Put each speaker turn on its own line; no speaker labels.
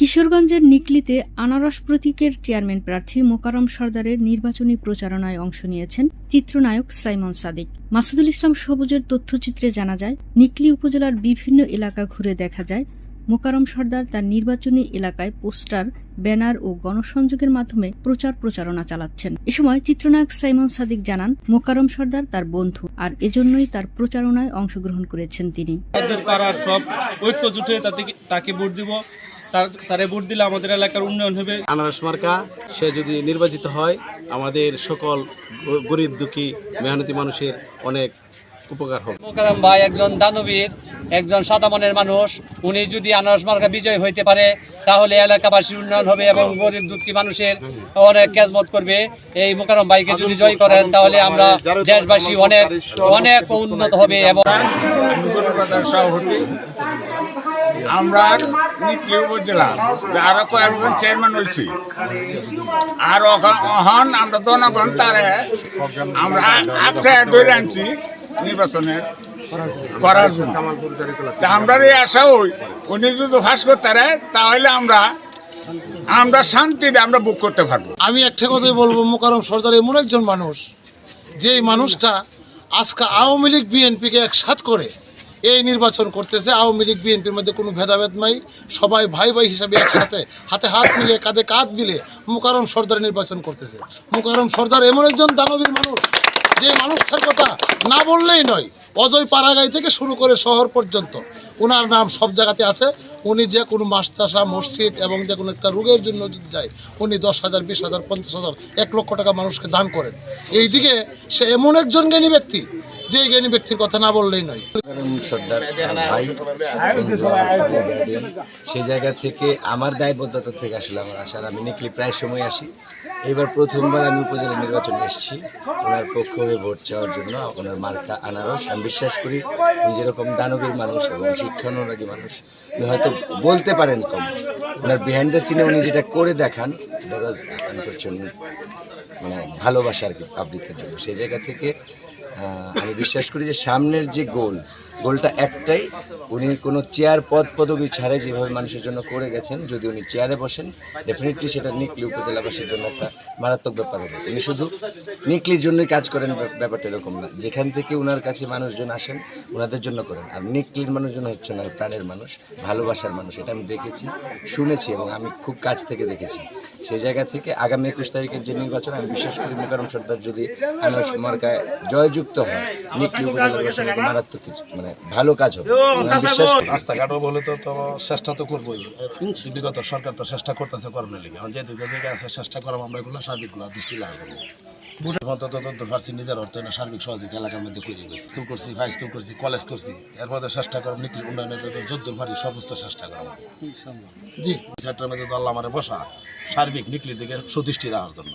কিশোরগঞ্জের নিকলিতে আনারস প্রতীকের চেয়ারম্যান প্রার্থী মোকারম সর্দারের নির্বাচনী প্রচারণায় অংশ নিয়েছেন চিত্রনায়ক সাইমন সাদিক। মাসুদুল ইসলাম সবুজের তথ্যচিত্রে জানা যায়, নিকলি উপজেলার বিভিন্ন এলাকা ঘুরে দেখা যায়। মোকারম সর্দার তার নির্বাচনী এলাকায় পোস্টার, ব্যানার ও গণসংযোগের মাধ্যমে প্রচার প্রচারণা চালাচ্ছেন। এ সময় চিত্রনায়ক সাইমন সাদিক জানান, মোকারম সর্দার তার বন্ধু আর এজন্যই তার প্রচারণায় অংশগ্রহণ করেছেন তিনি।
তাকে ভোট দিব। তার তারে ভোট দিলে আমাদের এলাকার উন্নয়ন হবে।
আনারস মার্কা সে যদি নির্বাচিত হয় আমাদের সকল গরিব দুঃখী মেহনতি মানুষের অনেক উপকার হবে।
মোকারম ভাই একজন দানবীর একজন সাদা মনের মানুষ। উনি যদি আনারস মার্কা বিজয় হইতে পারে তাহলে এলাকাবাসীর উন্নয়ন হবে এবং গরিব দুঃখী মানুষের অনেক খেজমত করবে। এই মোকারম ভাইকে যদি জয় করেন তাহলে আমরা দেশবাসী অনেক অনেক উন্নত হবে এবং
সভাপতি। আমরা নিকলি উপজেলা আরও কয়েকজন চেয়ারম্যান হয়েছি আর অহন আমরা জনগণ তারে আমরা আখড়ে ধরে আনছি নির্বাচনে করার জন্য। তা আমরা এই আশা ওই উনি যদি ফাঁস করতে তাহলে আমরা আমরা শান্তিতে আমরা বুক করতে পারব।
আমি একটা কথাই বলব, মোকারম সর্দার এমন একজন মানুষ যে এই মানুষটা আজকে আওয়ামী লীগ, বিএনপিকে একসাথ করে এই নির্বাচন করতেছে, আওয়ামী লীগ, বিএনপির মধ্যে কোনো ভেদাভেদ নাই। সবাই ভাই ভাই হিসাবে একসাথে হাতে হাত মিলে কাঁধে কাঁধ মিলে মোকারম সর্দার নির্বাচন করতেছে। মোকারম সর্দার এমন একজন দানবীর মানুষ, যে মানুষটার কথা না বললেই নয়, অজয় পাড়াগাই থেকে শুরু করে শহর পর্যন্ত। ওনার নাম সব জায়গাতে আছে। উনি যে কোনো মাস্টাসা মসজিদ এবং যে কোনো একটা রোগের জন্য যদি যায়, উনি দশ হাজার, বিশ হাজার, পঞ্চাশ হাজার, এক লক্ষ টাকা মানুষকে দান করেন। এইদিকে সে এমন একজন জ্ঞানী ব্যক্তি যে জ্ঞানী ব্যক্তির কথা না বললেই নয়।
সেই জায়গা থেকে আমার দায়বদ্ধতা থেকে আসলে আমার আসার। আমি নিকলি প্রায় সময় আসি। এবার প্রথমবার আমি উপজেলা নির্বাচনে এসেছি। ওনার পক্ষ হয়ে ভোট চাওয়ার জন্য ওনার মার্কা আনারস। আমি বিশ্বাস করি, উনি যেরকম দানবীর মানুষ এবং শিক্ষানুরাগী মানুষ, উনি হয়তো বলতে পারেন কম। ওনার বিহাইন্ড দ্য সিনে উনি যেটা করে দেখান মানে ভালোবাসা আর কি পাবলিকের জন্য। সেই জায়গা থেকে আমি বিশ্বাস করি যে সামনের যে গোল গোলটা একটাই। উনি কোনো চেয়ার পদ, পদবি ছাড়াই যেভাবে মানুষের জন্য করে গেছেন, যদি উনি চেয়ারে বসেন ডেফিনেটলি সেটা নিকলি উপজেলাবাসীর জন্য একটা মারাত্মক ব্যাপার হবে। উনি শুধু নিকলির জন্যই কাজ করেন ব্যাপ- ব্যাপারটা এরকম না। যেখান থেকে ওনার কাছে মানুষজন আসেন ওনাদের জন্য করেন। আর নিকলির মানুষজন হচ্ছে না প্রাণের মানুষ, ভালোবাসার মানুষ। এটা আমি দেখেছি, শুনেছি এবং আমি খুব কাছ থেকে দেখেছি। সেই জায়গা থেকে আগামী একুশ তারিখের যে নির্বাচন, আমি বিশ্বাস করি মোকারম সর্দার যদি আনারস মার্কায় জয়যুক্ত হয়, নিকলি উপজেলাবাসীর মারাত্মক কিছু মানে ভালো কাজ হবে।
রাস্তাঘাটও বলে তো তো চেষ্টা তো করবোই। বিগত সরকার তো চেষ্টা করতেছে কর্মের লিগে। যেতে আছে চেষ্টা করাম আমরা এগুলো সার্বিকগুলো দৃষ্টি লাগাবো নিজের অর্থ না সার্বিক সহযোগিতা এলাকার মধ্যে করে গেছি। স্কুল করছি হাই স্কুল করছি কলেজ করছি। এরপর চেষ্টা করব নিকলি উন্নয়নের জন্য যদ্দুর পারি সমস্ত চেষ্টা করব
জি।
সেটার মধ্যে তো আল্লাহ আমার বসা সার্বিক নিকলির দিকে সুদৃষ্টি রাখার জন্য।